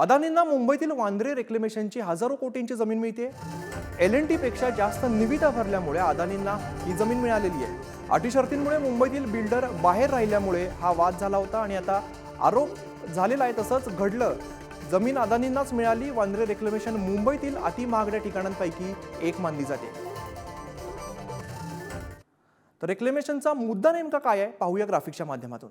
अदानींना मुंबईतील वांद्रे रेक्लेमेशनची हजारो कोटींची जमीन मिळते एल एनपेक्षा जास्त निविदा भरल्यामुळे अदानींना ही जमीन मिळालेली आहे. अटी शर्तींमुळे मुंबईतील बिल्डर बाहेर राहिल्यामुळे हा वाद झाला होता आणि आता आरोप झालेला आहे तसंच घडलं. जमीन अदानींनाच मिळाली वांद्रे रेक्लेमेशन मुंबईतील अति महागड्या ठिकाणांपैकी एक मानली जाते. तर रेक्लेमेशनचा मुद्दा नेमका काय आहे? पाहूया ग्राफिकच्या माध्यमातून.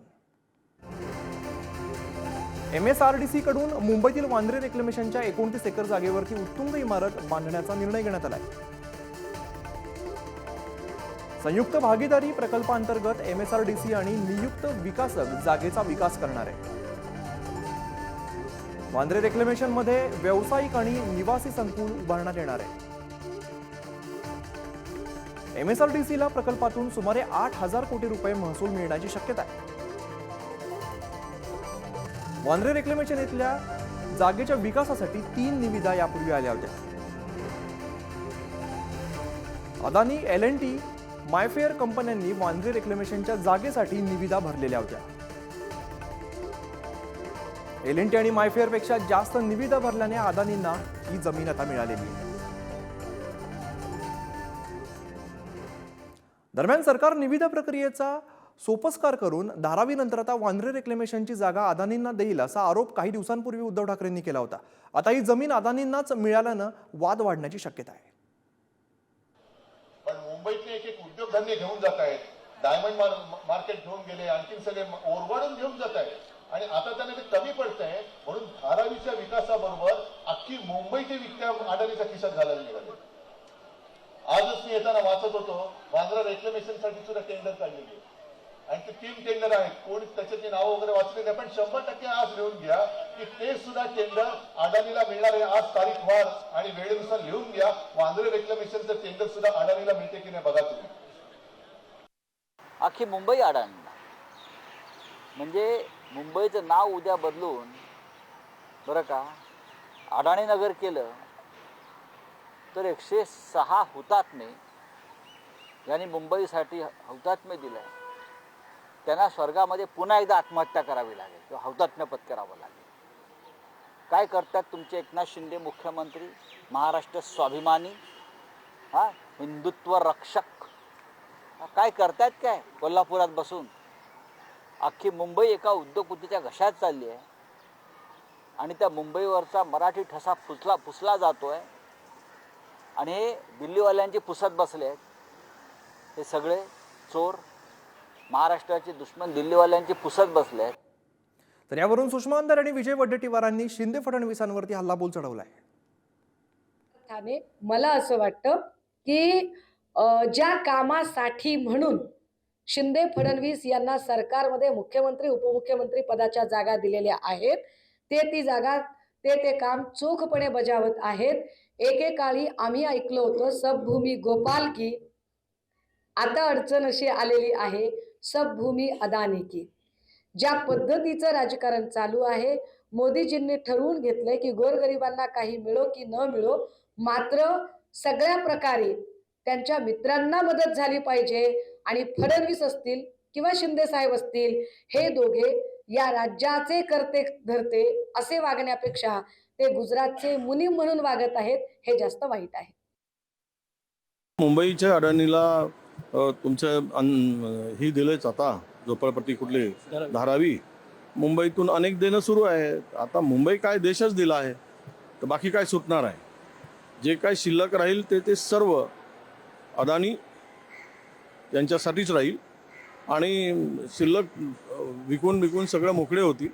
एम एस आर डी सीकडून मुंबईतील वांद्रे रेक्लेमेशनच्या एकोणतीस एकर जागेवरती उत्तुंग इमारत बांधण्याचा निर्णय घेण्यात आलाय. संयुक्त भागीदारी प्रकल्पांतर्गत M S R D C आणि नियुक्त विकासक जागेचा विकास करणार आहे. वांद्रे रेक्लेमेशनमध्ये व्यावसायिक आणि निवासी संकुल उभारण्यात येणार आहे. एमएसआरडीसीला प्रकल्पातून सुमारे आठ हजार कोटी रुपये महसूल मिळण्याची शक्यता आहे. वांद्रे रेक्लेमेशन इथल्या जागेच्या विकासासाठी तीन निविदा यापूर्वी आल्या होत्या. Adani L N T Mayfair कंपन्यांनी वांद्रे रेक्लेमेशनच्या जागेसाठी निविदा भरलेल्या होत्या. एल एन टी आणि मायफेअरपेक्षा जास्त निविदा भरल्याने अदानींना ही जमीन आता मिळालेली आहे. दरम्यान सरकार निविदा प्रक्रियेचा सोपस्कार करून धारावीनंतर आता वांद्रे रेक्लेमेशनची जागा अदानींना देईल असा आरोप काही दिवसांपूर्वी उद्धव ठाकरेंनी केला होता. आता ही जमीन अदानींनाच मिळाल्यानं वाद वाढण्याची शक्यता आहे. पण मुंबईतले एक एक उद्योगधंदे घेऊन जात आहेत. डायमंड मार- मार्केट घेऊन गेले आणखी सगळे ओरवाडून घेऊन जात आहेत. आणि आता त्यांना ते कमी पडतंय म्हणून धारावीच्या विकासाबरोबर अख्खी मुंबई ते विकत्या अडाणीच्या खिशात घालायला निघाले. आजच मी येताना वाचत होतो वांद्रा रेक्लेमेशनसाठी सुद्धा टेंडर काढलेली आहे. आणि ते तीन टेंडर आहे. कोणी त्याच्याची नावं वगैरे वाचले नाही. पण शंभर टक्के आज लिहून घ्या की ते सुद्धा टेंडर अडाणीला मिळणार आहे. आज तारीख वार आणि वेळेनुसार लिहून घ्या. वांद्रे रेक्लमेशनचं टेंडर सुद्धा अडाणीला मिळते की नाही बघा तुम्ही. अख्खी मुंबई अडाणीला म्हणजे मुंबईचं नाव उद्या बदलून बरं का अडाणी नगर केलं तर एकशे सहा हुतात्मे यांनी मुंबईसाठी हुतात्मे दिलं. त्यांना स्वर्गामध्ये पुन्हा एकदा आत्महत्या करावी लागेल किंवा हौतात्म्य पत्करावं लागेल. काय करतात तुमचे एकनाथ शिंदे मुख्यमंत्री महाराष्ट्र स्वाभिमानी हा हिंदुत्व रक्षक काय करतायत काय? कोल्हापुरात बसून. अख्खी मुंबई एका उद्योगपतीच्या घशात चालली आहे. आणि त्या मुंबईवरचा मराठी ठसा फुसला पुसला जातोय. आणि हे दिल्लीवाल्यांची पुसत बसले आहेत. हे सगळे चोर महाराष्ट्राचे दुश्मन दिल्लीवाल्यांची पुसत बसले आहेत तर यावरून सुषमा अंधार आणि विजय वडेट्टीवारांनी शिंदे फडणवीसांवरती हल्लाबोल चढवलाय. ठाणे मला असं वाटतं की ज्या कामासाठी म्हणून शिंदे फडणवीस यांना सरकारमध्ये मुख्यमंत्री उपमुख्यमंत्री पदाच्या जागा दिलेल्या आहेत ते ती जागा ते ते काम चोखपणे बजावत आहेत. एकेकाळी आम्ही ऐकलं होतं सबभूमी गोपाल की आता अडचण अशी आलेली आहे सबभूमी अदानी की. ज्या पद्धतीचं राजकारण चालू आहे मोदीजींनी ठरवून घेतलंय की गोरगरिबांना काही मिळो की न मिळो मात्र सगळ्या प्रकारे त्यांच्या मित्रांना मदत झाली पाहिजे आणि फडणवीस असतील किंवा शिंदे साहेब असतील हे दोघे या राज्याचे करते धरते असे वागण्यापेक्षा ते गुजरातचे मुनीम म्हणून वागत आहेत हे जास्त वाईट आहे. मुंबईच्या अडाणीला तुमचं अन ही दिलेच आता झोपडपट्टी कुठली? धारावी. मुंबईतून अनेक देणं सुरू आहे. आता मुंबई काय देशच दिला आहे. तर बाकी काय सुटणार आहे? जे काय शिल्लक राहील ते ते सर्व अदानी यांच्यासाठीच राहील. आणि शिल्लक विकून विकून सगळं मोकळे होतील.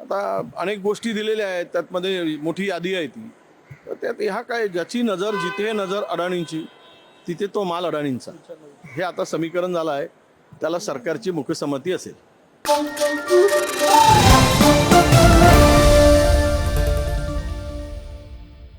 आता अनेक गोष्टी दिलेल्या आहेत. त्यातमध्ये मोठी यादी आहे ती. तर त्यात ह्या काय ज्याची नजर जिथे नजर अडाणींची तिथे तो माल अडाणींचा. हे आता समीकरण झालं आहे. त्याला सरकारची मुख्यसंमती असेल.